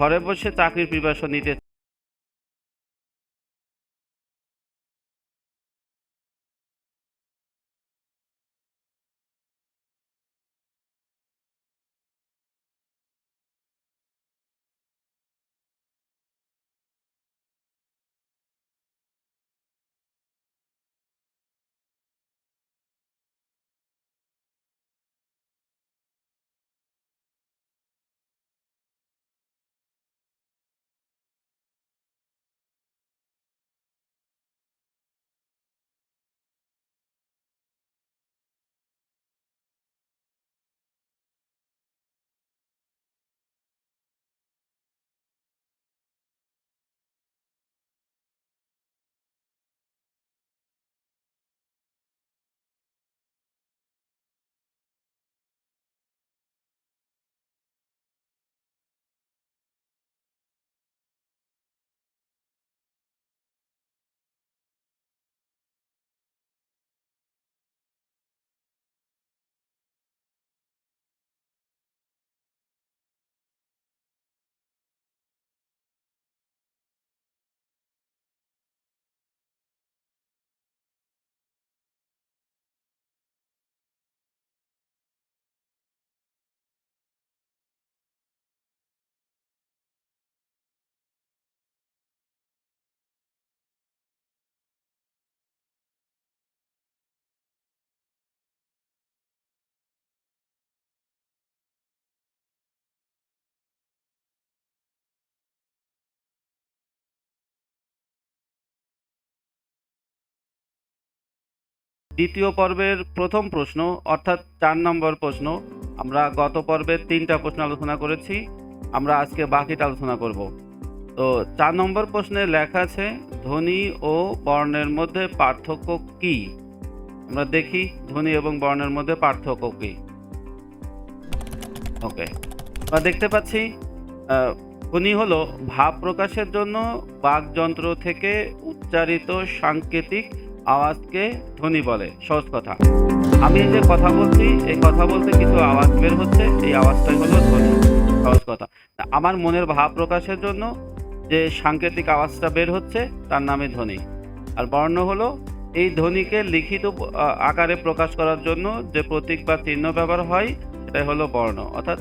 ঘরে বসে চাকরির প্রিপারেশন নিতে দ্বিতীয় পর্বের প্রথম প্রশ্ন, অর্থাৎ চার নম্বর প্রশ্ন, আমরা গত পর্বের তিনটা প্রশ্ন আলোচনা করেছি, আমরা আজকে বাকিটা আলোচনা করব। তো চার নম্বর প্রশ্নে লেখা আছে, ধ্বনি ও বর্ণের মধ্যে পার্থক্য কি? আমরা দেখি ধ্বনি এবং বর্ণের মধ্যে পার্থক্য কি। ওকে, আমরা দেখতে পাচ্ছি ধ্বনি হলো ভাব প্রকাশের জন্য বাকযন্ত্র থেকে উচ্চারিত সাংকেতিক আওয়াজকে ধ্বনি বলে, সহজ কথা। আমি এই যে কথা বলছি, এই কথা বলতে কিছু আওয়াজ বের হচ্ছে, এই আওয়াজটাই হলো ধ্বনি, সহজ কথা। আমার মনের ভাব প্রকাশের জন্য যে সাংকেতিক আওয়াজটা বের হচ্ছে, তার নামে ধ্বনি। আর বর্ণ হলো, এই ধ্বনিকে লিখিত আকারে প্রকাশ করার জন্য যে প্রতীক বা চিহ্ন ব্যবহার হয়, সেটাই হলো বর্ণ। অর্থাৎ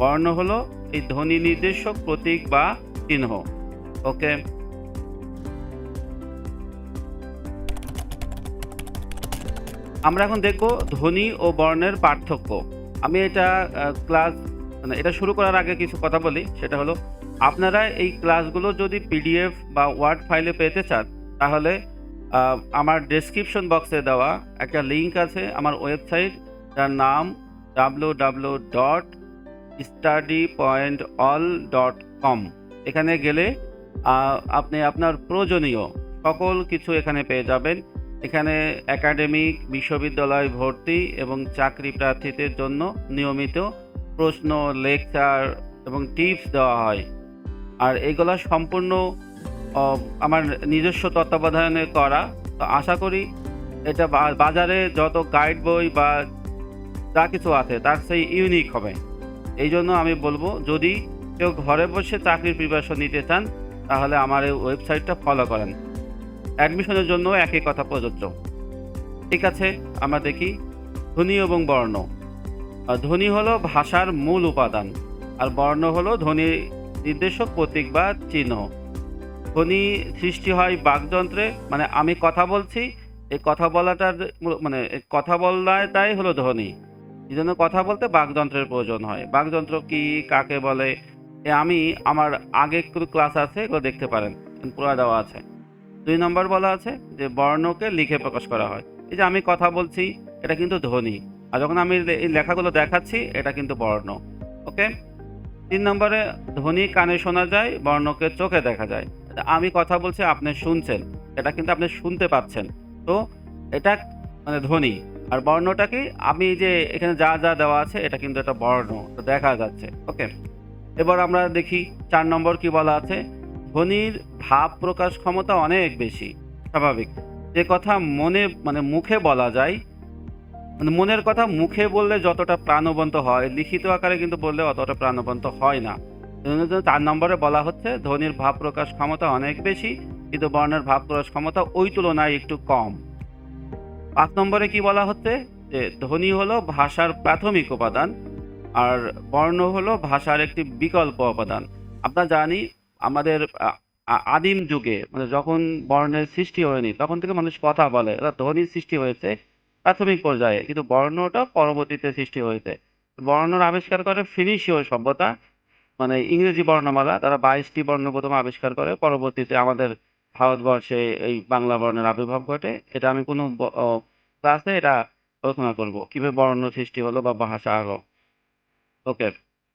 বর্ণ হলো এই ধ্বনি নির্দেশক প্রতীক বা চিহ্ন। ওকে? আমরা এখন দেখব ধ্বনি ও বর্ণের পার্থক্য। আমি এটা ক্লাস মানে এটা শুরু করার আগে কিছু কথা বলি, সেটা হলো, আপনারা এই ক্লাসগুলো যদি পিডিএফ বা ওয়ার্ড ফাইলে পেতে চান, তাহলে আমার ডেসক্রিপশন বক্সে দেওয়া একটা লিংক আছে আমার ওয়েবসাইট যার নাম W W dot study point all dot com এখানে গেলে আপনি আপনার প্রয়োজনীয় সকল কিছু এখানে পেয়ে যাবেন। এখানে একাডেমিক বিশ্ববিদ্যালয় ভর্তি এবং চাকরি প্রার্থীদের জন্য নিয়মিত প্রশ্ন, লেকচার এবং টিপস দেওয়া হয়। আর এগুলা সম্পূর্ণ আমার নিজস্ব তত্ত্বাবধানে করা। তো আশা করি এটা বাজারে যত গাইড বই বা যা কিছু আছে, তার সেই ইউনিক হবে। এই জন্য আমি বলব, যদি কেউ ঘরে বসে চাকরির প্রিপারেশন নিতে চান, তাহলে আমার এই ওয়েবসাইটটা ফলো করেন। অ্যাডমিশনের জন্য একই কথা প্রযোজ্য। ঠিক আছে, আমরা দেখি ধ্বনি এবং বর্ণ। ধ্বনি হলো ভাষার মূল উপাদান, আর বর্ণ হলো ধ্বনি নির্দেশক, প্রতীক বা চিহ্ন। ধ্বনি সৃষ্টি হয় বাকযন্ত্রে মানে আমি কথা বলছি, এই কথা বলাটার মানে কথা বলাটাই হলো ধ্বনি। এই জন্য কথা বলতে বাকযন্ত্রের প্রয়োজন হয়। বাকযন্ত্র কি, কাকে বলে আমি, আমার আগে ক্লাস আছে, এগুলো দেখতে পারেন, পুরো দেওয়া আছে। দুই নম্বর বলা আছে যে বর্ণকে লিখে প্রকাশ করা হয়। এই যে আমি কথা বলছি, এটা কিন্তু ধ্বনি। আর যখন আমি এই লেখাগুলো দেখাচ্ছি, এটা কিন্তু বর্ণ। ওকে? তিন নম্বরে, ধ্বনি কানে শোনা যায়, বর্ণকে চোখে দেখা যায়। আমি কথা বলছি, আপনি শুনছেন। এটা কিন্তু আপনি শুনতে পাচ্ছেন। তো এটা মানে ধ্বনি। আর বর্ণটা কি? আমি যে এখানে যা যা দেওয়া আছে, এটা কিন্তু একটা বর্ণ। দেখা যাচ্ছে। ওকে? এবার আমরা দেখি, চার নম্বর কি বলা আছে? ধ্বনির ভাব প্রকাশ ক্ষমতা অনেক বেশি, স্বাভাবিক। যে কথা মনে মানে মুখে বলা যায়। মানে মনের কথা মুখে বললে যতটা প্রাণবন্ত হয়, লিখিত আকারে কিন্তু বললে অতটা প্রাণবন্ত হয় না। এজন্য তো চার নম্বরে বলা হচ্ছে, ধ্বনির ভাব প্রকাশ ক্ষমতা অনেক বেশি, কিন্তু বর্ণের ভাব প্রকাশ ক্ষমতা ওই তুলনায় একটু কম। পাঁচ নম্বরে কি বলা হচ্ছে? যে ধ্বনি হলো ভাষার প্রাথমিক উপাদান, আর বর্ণ হলো ভাষার একটি বিকল্প উপাদান। আমরা জানি আমাদের আদিম যুগে মানে যখন বর্ণের সৃষ্টি হয়নি, তখন থেকে মানুষ কথা বলে এটা ধ্বনির সৃষ্টি হয়েছে প্রাথমিক পর্যায়ে, কিন্তু বর্ণটা পরবর্তীতে সৃষ্টি হয়েছে। বর্ণর আবিষ্কার করে ফিনিশীয় সভ্যতা মানে ইংরেজি বর্ণমালা, তারা বাইশটি বর্ণ প্রথমে আবিষ্কার করে, পরবর্তীতে আমাদের ভারতবর্ষে এই বাংলা বর্ণের আবির্ভাব ঘটে। এটা আমি কোনো ক্লাসে এটা আলোচনা করব, কীভাবে বর্ণ সৃষ্টি হলো বা ভাষা হলো। ওকে,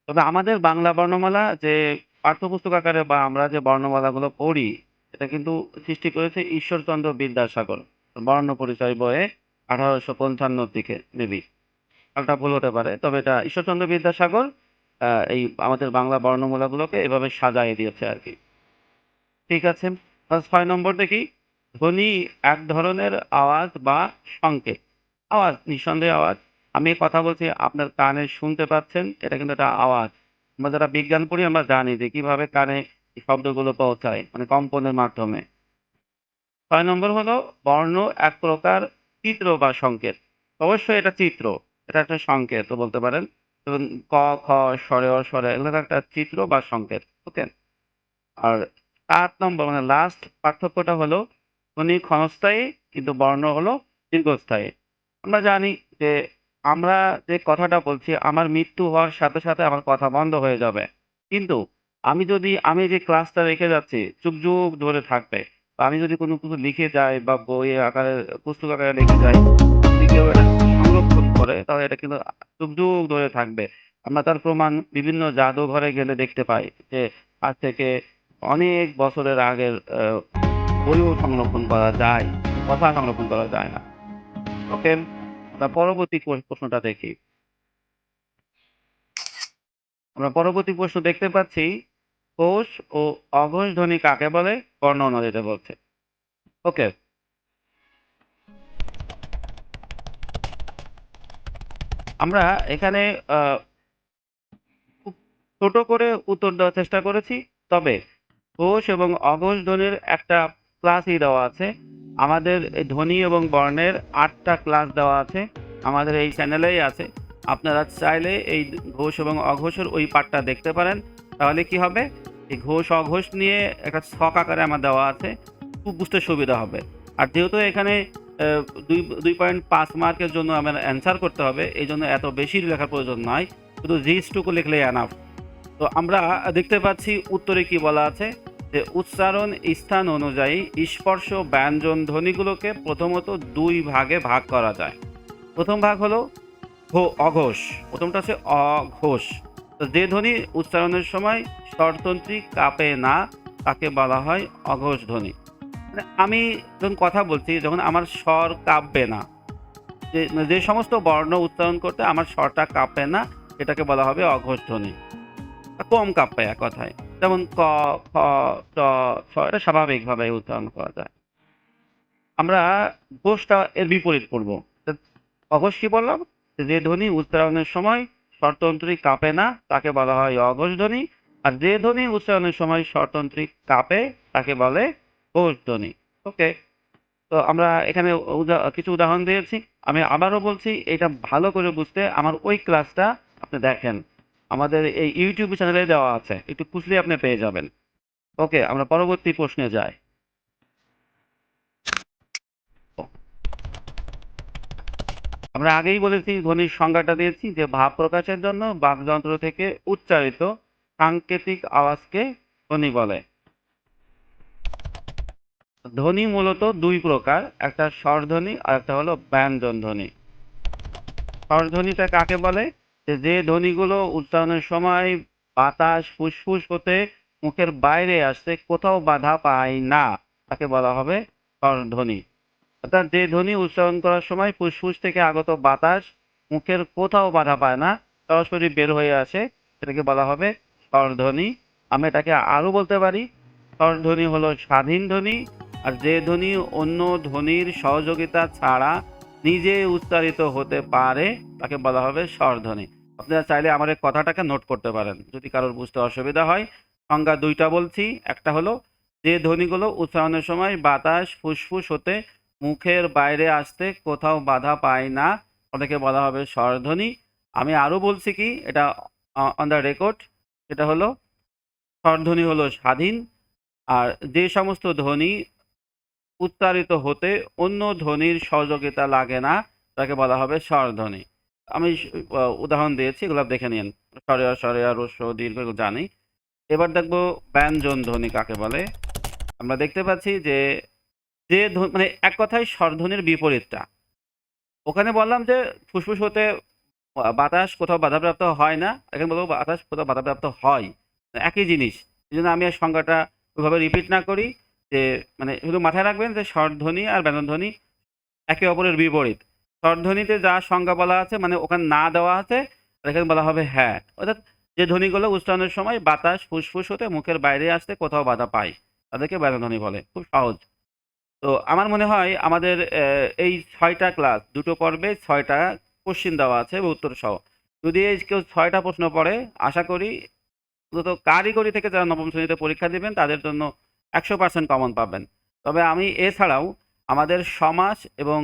তবে আমাদের বাংলা বর্ণমালা যে পাঠ্যপুস্তক আকারে বা আমরা যে বর্ণমালাগুলো পড়ি, এটা কিন্তু সৃষ্টি করেছে ঈশ্বরচন্দ্র বিদ্যাসাগর। বর্ণ পরিচয় বইয়ে আঠারোশো পঞ্চান্নর দিকে মেবি একটা ভুল হতে পারে, তবে এটা ঈশ্বরচন্দ্র বিদ্যাসাগর এই আমাদের বাংলা বর্ণমালাগুলোকে এভাবে সাজাই দিয়েছে আর কি। ঠিক আছে ছয় নম্বর দেখি। ধ্বনি এক ধরনের আওয়াজ বা সংকেত। আওয়াজ, নিঃসন্দেহে আওয়াজ। আমি কথা বলছি, আপনার কানে শুনতে পাচ্ছেন, এটা কিন্তু একটা আওয়াজ। আমরা যারা বিজ্ঞান পড়ি আমরা জানি যে কীভাবে কানে শব্দগুলো পৌঁছায় মানে কম্পনের মাধ্যমে। ছয় নম্বর হলো বর্ণ এক প্রকার চিত্র বা সংকেত। অবশ্যই এটা চিত্র, এটা একটা সংকেত বলতে পারেন। ক, খ, স্বরে অ স্বরে এগুলো একটা চিত্র বা সংকেত, ওকে? আর আট নম্বর মানে লাস্ট পার্থক্যটা হলো ধ্বনি ক্ষণস্থায়ী কিন্তু বর্ণ হলো দীর্ঘস্থায়ী। আমরা জানি যে আমরা যে কথাটা বলছি, আমার মৃত্যু হওয়ার সাথে সাথে আমার কথা বন্ধ হয়ে যাবে। কিন্তু আমি যদি, আমি যে ক্লাসটা রেখে যাচ্ছি যুগ যুগ ধরে থাকবে। বা আমি যদি কোনো কিছু লিখে যাই বা বইয়ে আকারে, পুস্তক আকারে লিখে যাই, যদি কেউ এটা সংরক্ষণ করে, তাহলে এটা কিন্তু যুগ যুগ ধরে থাকবে। আমরা তার প্রমাণ বিভিন্ন জাদুঘরে গেলে দেখতে পাই যে, আজ থেকে অনেক বছরের আগের বইও সংরক্ষণ করা যায়, কথা সংরক্ষণ করা যায় না। ওকে? আমরা পরবর্তী প্রশ্নটা দেখি। আমরা পরবর্তী প্রশ্ন দেখতে পাচ্ছি, কোষ ও অঘোষ ধ্বনি কাকে বলে? বর্ণনা দিতে বলছে। ওকে। আমরা এখানে ছোট করে উত্তর দেওয়ার চেষ্টা করেছি, তবে ঘোষ এবং অঘোষ ধ্বনির একটা ক্লাসই দেওয়া আছে। আমাদের এই ধ্বনি এবং বর্ণের আটটা ক্লাস দেওয়া আছে। আমাদের এই চ্যানেলেই আছে। আপনারা চাইলে এই ঘোষ এবং অঘোষের ওই পার্টটা দেখতে পারেন। তাহলে কি হবে? এই ঘোষ, অঘোষ নিয়ে একটা ছক আকারে আমার দেওয়া আছে। খুব বুঝতে সুবিধা হবে। আর যেহেতু এখানে দুই দুই পয়েন্ট পাঁচ মার্কের জন্য আমার অ্যান্সার করতে হবে, এই জন্য এত বেশি লেখার প্রয়োজন নয়। শুধু জিসটুকু লিখলেই এনাফ তো আমরা দেখতে পাচ্ছি উত্তরে কি বলা আছে। যে উচ্চারণ স্থান অনুযায়ী স্পর্শ ব্যঞ্জন ধ্বনিগুলোকে প্রথমত দুই ভাগে ভাগ করা যায়। প্রথম ভাগ হলো অঘোষ। প্রথমটা হচ্ছে অঘোষ। তো যে ধ্বনি উচ্চারণের সময় স্বরতন্ত্রী কাঁপে না, তাকে বলা হয় অঘোষ ধ্বনি। মানে আমি যখন কথা বলছি, যখন আমার স্বর কাঁপবে না, যে যে সমস্ত বর্ণ উচ্চারণ করতে আমার স্বরটা কাঁপে না, এটাকে বলা হবে অঘোষ ধ্বনি। কম কাঁপে এক কথায়। যেমন ক খ চ ছ এটা স্বাভাবিকভাবে উচ্চারণ করা যায়। আমরা ঘোষটা এর বিপরীত করব। অঘোষ কি বললাম যে ধ্বনি উচ্চারণের সময় স্বরতন্ত্রী কাঁপে না, তাকে বলা হয় অঘোষ ধ্বনি আর যে ধ্বনি উচ্চারণের সময় স্বরতন্ত্রী কাঁপে, তাকে বলে ঘোষ ধ্বনি ওকে, তো আমরা এখানে কিছু উদাহরণ দিয়েছি। আমি আবারও বলছি, এটা ভালো করে বুঝতে আমার ওই ক্লাসটা আপনি দেখেন। আমাদের এই ইউটিউব চ্যানেলে দেওয়া আছে। একটু খুঁজলে আপনি পেয়ে যাবেন। ওকে, আমরা পরবর্তী প্রশ্নে যাই। আমরা আগেই বলেছি, ধ্বনির সংজ্ঞাটা দিয়েছি যে ভাব প্রকাশের জন্য বাকযন্ত্র থেকে উচ্চারিত সাংকেতিক আওয়াজকে ধ্বনি বলে। ধ্বনি মূলত দুই প্রকার, একটা স্বরধ্বনি আর একটা হলো ব্যঞ্জন ধ্বনি স্বরধ্বনিটা কাকে বলে? যে ধ্বনিগুলো উচ্চারণের সময় বাতাস, ফুসফুস হতে মুখের বাইরে আসতে কোথাও বাধা পায় না, তাকে বলা হবে স্বরধ্বনি অর্থাৎ যে ধ্বনি উচ্চারণ করার সময় ফুসফুস থেকে আগত বাতাস মুখের কোথাও বাধা পায় না, সরাসরি বের হয়ে আসে, সেটাকে বলা হবে স্বরধ্বনি আমি এটাকে আরও বলতে পারি স্বরধ্বনি হলো স্বাধীন ধ্বনি, আর যে ধ্বনি অন্য ধ্বনির সহযোগিতা ছাড়া নিজে উচ্চারিত হতে পারে, তাকে বলা হবে স্বরধ্বনি। আপনারা চাইলে আমার এই কথাটাকে নোট করতে পারেন, যদি কারোর বুঝতে অসুবিধা হয়। সংজ্ঞা দুইটা বলছি, একটা হলো, যে ধ্বনিগুলো উচ্চারণের সময় বাতাস ফুসফুস হতে মুখের বাইরে আসতে কোথাও বাধা পায় না, ওটাকে বলা হবে স্বরধ্বনি। আমি আরও বলছি কি, এটা অন দ্য রেকর্ড সেটা হলো, স্বরধ্বনি হলো স্বাধীন, আর যে সমস্ত ধ্বনি উচ্চারিত হতে অন্য ধ্বনির সহযোগিতা লাগে না, তাকে বলা হবে স্বরধ্বনি। আমি উদাহরণ দিয়েছি, এগুলো দেখে নিন। সরেয়া সরেয়া রস্য দীর্ঘ জানি। এবার দেখব ব্যঞ্জন ধ্বনি কাকে বলে। আমরা দেখতে পাচ্ছি যে যে মানে এক কথায় স্বরধ্বনির বিপরীতটা। ওখানে বললাম যে, ফুসফুস হতে বাতাস কোথাও বাধাপ্রাপ্ত হয় না। এখানে বলব বাতাস কোথাও বাধাপ্রাপ্ত হয়। একই জিনিস। এই জন্য আমি আর সংজ্ঞাটা ওইভাবে রিপিট না করি। যে মানে শুধু মাথায় রাখবেন যে স্বরধ্বনি আর ব্যঞ্জনধ্বনি একে অপরের বিপরীত। স্বরধ্বনিতে যা সংজ্ঞা বলা আছে মানে ওখানে না দেওয়া আছে, আর এখানে বলা হবে হ্যাঁ। অর্থাৎ যে ধ্বনিগুলো উচ্চারণের সময় বাতাস ফুসফুস হতে মুখের বাইরে আসতে কোথাও বাধা পায়, তাদেরকে ব্যঞ্জনধ্বনি বলে। খুব সহজ। তো আমার মনে হয় আমাদের এই ছয়টা ক্লাস, দুটো পর্বে ছয়টা কোশ্চিন দেওয়া আছে উত্তর সহ যদি কেউ ছয়টা প্রশ্ন পড়ে, আশা করি, অন্তত কারিগরি থেকে যারা নবম শ্রেণীতে পরীক্ষা দিবেন, তাদের জন্য একশো পার্সেন্ট কমন পাবেন। তবে আমি এছাড়াও আমাদের সমাস এবং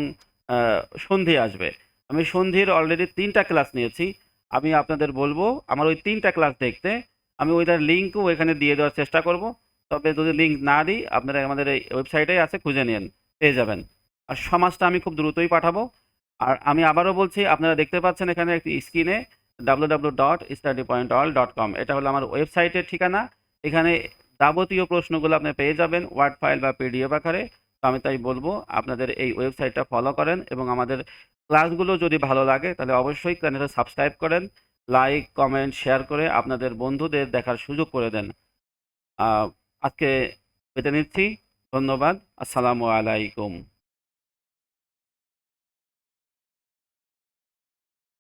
সন্ধি আসবে। আমি সন্ধির অলরেডি তিনটা ক্লাস নিয়েছি। আমি আপনাদের বলব, আমার ওই তিনটা ক্লাস দেখতে। আমি ওইটার লিঙ্কও এখানে দিয়ে দেওয়ার চেষ্টা করব। তবে যদি লিঙ্ক না দিই, আপনারা আমাদের এই ওয়েবসাইটে আছে, খুঁজে নিন পেয়ে যাবেন। আর সমাজটা আমি খুব দ্রুতই পাঠাবো। আর আমি আবারও বলছি, আপনারা দেখতে পাচ্ছেন এখানে একটি স্ক্রিনে W W dot study point all dot com এটা হলো আমার ওয়েবসাইটের ঠিকানা। এখানে যাবতীয় প্রশ্নগুলো আপনি পেয়ে যাবেন ওয়ার্ড ফাইল বা পিডিএফ আকারে। তো আমি তাই বলব, আপনাদের এই ওয়েবসাইটটা ফলো করেন এবং আমাদের ক্লাসগুলো যদি ভালো লাগে, তাহলে অবশ্যই চ্যানেলটা সাবস্ক্রাইব করেন লাইক কমেন্ট শেয়ার করে আপনাদের বন্ধুদের দেখার সুযোগ করে দেন। আজকে পেতে নিচ্ছি। ধন্যবাদ। আসসালামু আলাইকুম।